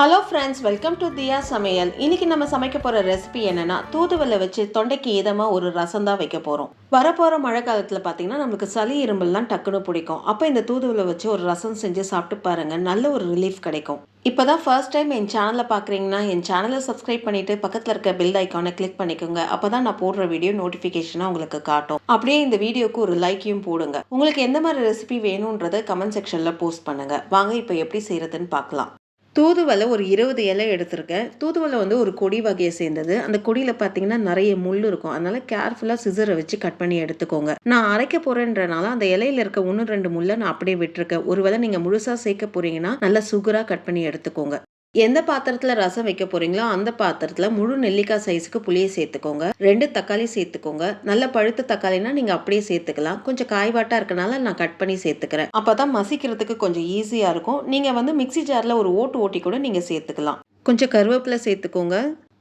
Hello friends welcome to Diya சமையல் இன்னைக்கு நம்ம சமைக்க போகிற ரெசிபி என்னன்னா தூதுவலை வச்சு தொண்டைக்கு இதமாக ஒரு ரசம் தான் வைக்க போகிறோம் வரப்போகிற மழை காலத்தில் பார்த்தீங்கன்னா நம்மளுக்கு சளி இரும்பல்லாம் டக்குன்னு பிடிக்கும். அப்போ இந்த தூதுவலை வச்சு ஒரு ரசம் செஞ்சு சாப்பிட்டு பாருங்கள் நல்ல ஒரு ரிலீஃப் கிடைக்கும். இப்போ தான் ஃபர்ஸ்ட் டைம் என் சேனலை பார்க்குறீங்கன்னா என் சேனலை சப்ஸ்கிரைப் பண்ணிவிட்டு பக்கத்தில் இருக்க பெல் ஐக்கானை கிளிக் பண்ணிக்கோங்க. அப்போ தான் நான் போடுற வீடியோ நோட்டிஃபிகேஷனாக உங்களுக்கு காட்டும். அப்படியே இந்த வீடியோக்கு ஒரு லைக்கையும் போடுங்க. உங்களுக்கு எந்த மாதிரி ரெசிபி வேணுன்றதை கமெண்ட் செக்ஷனில் போஸ்ட் பண்ணுங்க. வாங்க இப்போ எப்படி செய்கிறதுன்னு பார்க்கலாம் தூதுவளை ஒரு இருபது இலை எடுத்திருக்கேன். தூதுவளை வந்து ஒரு கொடி வகையை சேர்ந்தது. அந்த கொடியில் பார்த்தீங்கன்னா நிறைய முள் இருக்கும். அதனால கேர்ஃபுல்லாக சிசரை வச்சு கட் பண்ணி எடுத்துக்கோங்க. நான் அரைக்க போகிறேன்றனால அந்த இலையில இருக்க ஒன்று ரெண்டு முள்ளை நான் அப்படியே விட்டுருக்கேன். ஒருவேளை நீங்கள் முழுசாக சேர்க்க போகிறீங்கன்னா நல்லா சுகராக கட் பண்ணி எடுத்துக்கோங்க. எந்த பாத்திரத்தில் ரசம் வைக்க போறீங்களோ அந்த பாத்திரத்தில் முழு நெல்லிக்காய் சைஸுக்கு புளியை சேர்த்துக்கோங்க. ரெண்டு தக்காளி சேர்த்துக்கோங்க. நல்ல பழுத்த தக்காளினா நீங்கள் அப்படியே சேர்த்துக்கலாம். கொஞ்சம் காய்வாட்டாக இருக்கனால நான் கட் பண்ணி சேர்த்துக்கிறேன். அப்போ தான் மசிக்கிறதுக்கு கொஞ்சம் ஈஸியாக இருக்கும். நீங்கள் வந்து மிக்ஸி ஜாரில் ஒரு ஓட்டு ஓட்டி கூட நீங்கள் சேர்த்துக்கலாம். கொஞ்சம் கருவேப்பிலை சேர்த்துக்கோங்க.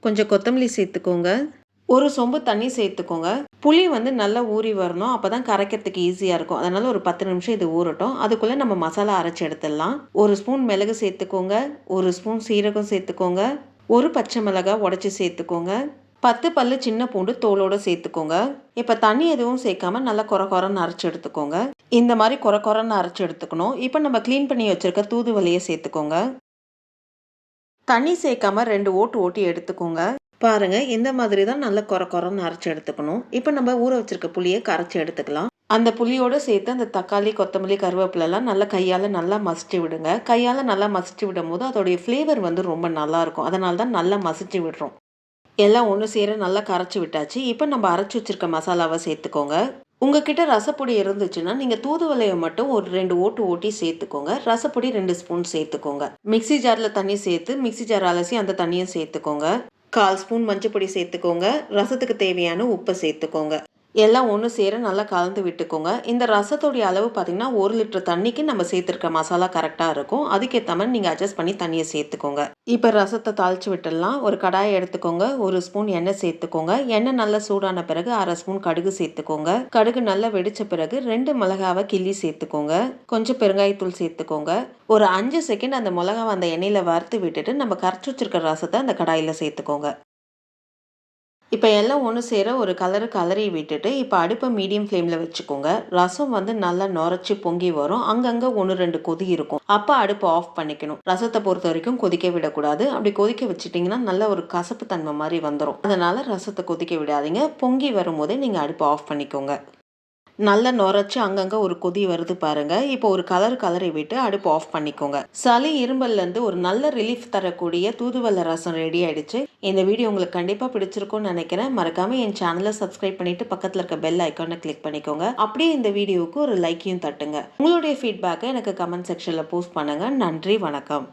கொஞ்சம் கொத்தமல்லி சேர்த்துக்கோங்க. ஒரு சொம்பு தண்ணி சேர்த்துக்கோங்க. புளி வந்து நல்லா ஊறி வரணும். அப்போ தான் கரைக்கிறதுக்கு ஈஸியாக இருக்கும். அதனால் ஒரு பத்து நிமிஷம் இது ஊறட்டும். அதுக்குள்ளே நம்ம மசாலா அரைச்சி எடுத்துடலாம். ஒரு ஸ்பூன் மிளகு சேர்த்துக்கோங்க. ஒரு ஸ்பூன் சீரகம் சேர்த்துக்கோங்க. ஒரு பச்சை மிளகாய் உடச்சி சேர்த்துக்கோங்க. பத்து பல்லு சின்ன பூண்டு தோலோடு சேர்த்துக்கோங்க. இப்போ தண்ணி எதுவும் சேர்க்காம நல்லா குறை குறைன்னு அரைச்சி எடுத்துக்கோங்க. இந்த மாதிரி குறை குறைன்னு அரைச்சி எடுத்துக்கணும். இப்போ நம்ம க்ளீன் பண்ணி வச்சுருக்க தூதுவலையை சேர்த்துக்கோங்க. தண்ணி சேர்க்காம ரெண்டு ஓட்டு ஓட்டி எடுத்துக்கோங்க. பாருங்கள் இந்த மாதிரி தான் நல்லா குறை குறன்னு அரைச்சி எடுத்துக்கணும். இப்போ நம்ம ஊற வச்சிருக்க புளியை கரைச்சி எடுத்துக்கலாம். அந்த புளியோடு சேர்த்து அந்த தக்காளி கொத்தமல்லி கருவேப்பிலெல்லாம் நல்லா கையால் நல்லா மசிச்சு விடுங்க. கையால் நல்லா மசிச்சு விடும் போது அதோடைய ஃப்ளேவர் வந்து ரொம்ப நல்லாயிருக்கும். அதனால தான் நல்லா மசிச்சு விடுறோம். எல்லாம் ஒன்று சேர நல்லா கரைச்சி விட்டாச்சு. இப்போ நம்ம அரைச்சி வச்சிருக்க மசாலாவை சேர்த்துக்கோங்க. உங்ககிட்ட ரசப்பொடி இருந்துச்சுன்னா நீங்கள் தூதுவலையை மட்டும் ஒரு ரெண்டு ஓட்டு ஓட்டி சேர்த்துக்கோங்க. ரசப்பொடி ரெண்டு ஸ்பூன் சேர்த்துக்கோங்க. மிக்ஸி ஜாரில் தண்ணி சேர்த்து மிக்ஸி ஜார் அலசி அந்த தண்ணியும் சேர்த்துக்கோங்க. கால் ஸ்பூன் மஞ்சப்பொடி சேர்த்துக்கோங்க. ரசத்துக்கு தேவையான உப்பை சேர்த்துக்கோங்க. எல்லாம் ஒன்று சேர நல்லா கலந்து விட்டுக்கோங்க. இந்த ரசத்தோடைய அளவு பார்த்தீங்கன்னா ஒரு லிட்டர் தண்ணிக்கு நம்ம சேர்த்துருக்க மசாலா கரெக்டாக இருக்கும். அதுக்கேற்ற மாதிரி நீங்கள் அட்ஜஸ்ட் பண்ணி தண்ணியை சேர்த்துக்கோங்க. இப்போ ரசத்தை தாளித்து விட்டுடலாம். ஒரு கடாயை எடுத்துக்கோங்க. ஒரு ஸ்பூன் எண்ணெய் சேர்த்துக்கோங்க. எண்ணெய் நல்லா சூடான பிறகு அரை ஸ்பூன் கடுகு சேர்த்துக்கோங்க. கடுகு நல்லா வெடித்த பிறகு ரெண்டு மிளகாவை கிள்ளி சேர்த்துக்கோங்க. கொஞ்சம் பெருங்காயத்தூள் சேர்த்துக்கோங்க. ஒரு அஞ்சு செகண்ட் அந்த மிளகாவை அந்த எண்ணெயில் வறுத்து விட்டுட்டு நம்ம கரைச்சி வச்சிருக்க ரசத்தை அந்த கடாயில் சேர்த்துக்கோங்க. இப்போ எல்லாம் ஒன்று சேர ஒரு கலரு கலரி விட்டுட்டு இப்போ அடுப்பை மீடியம் ஃப்ளேமில் வச்சுக்கோங்க. ரசம் வந்து நல்லா நுரைச்சி பொங்கி வரும். அங்கங்கே ஒன்று ரெண்டு கொதி இருக்கும். அப்போ அடுப்பை ஆஃப் பண்ணிக்கணும். ரசத்தை பொறுத்த வரைக்கும் கொதிக்க விடக்கூடாது. அப்படி கொதிக்க வச்சுட்டிங்கன்னா நல்ல ஒரு கசப்பு தன்மை மாதிரி வந்துடும் அதனால் ரசத்தை கொதிக்க விடாதீங்க. பொங்கி வரும்போதே நீங்கள் அடுப்பை ஆஃப் பண்ணிக்கோங்க. நல்லா நுரைச்சி அங்கங்கே ஒரு கொதி வருது பாருங்க. இப்போ ஒரு கலர் கலரை விட்டு அடுப்பு ஆஃப் பண்ணிக்கோங்க. சளி இரும்பல்லேருந்து ஒரு நல்ல ரிலீஃப் தரக்கூடிய தூதுவளை ரசம் ரெடி ஆயிடுச்சு. இந்த வீடியோ உங்களுக்கு கண்டிப்பாக பிடிச்சிருக்கும்னு நினைக்கிறேன். மறக்காமல் என் சேனலை சப்ஸ்கிரைப் பண்ணிட்டு பக்கத்தில் இருக்க பெல் ஐக்கானை கிளிக் பண்ணிக்கோங்க. அப்படியே இந்த வீடியோவுக்கு ஒரு லைக்கையும் தட்டுங்க. உங்களுடைய ஃபீட்பேக்கை எனக்கு கமெண்ட் செக்ஷனில் போஸ்ட் பண்ணுங்கள் நன்றி வணக்கம்.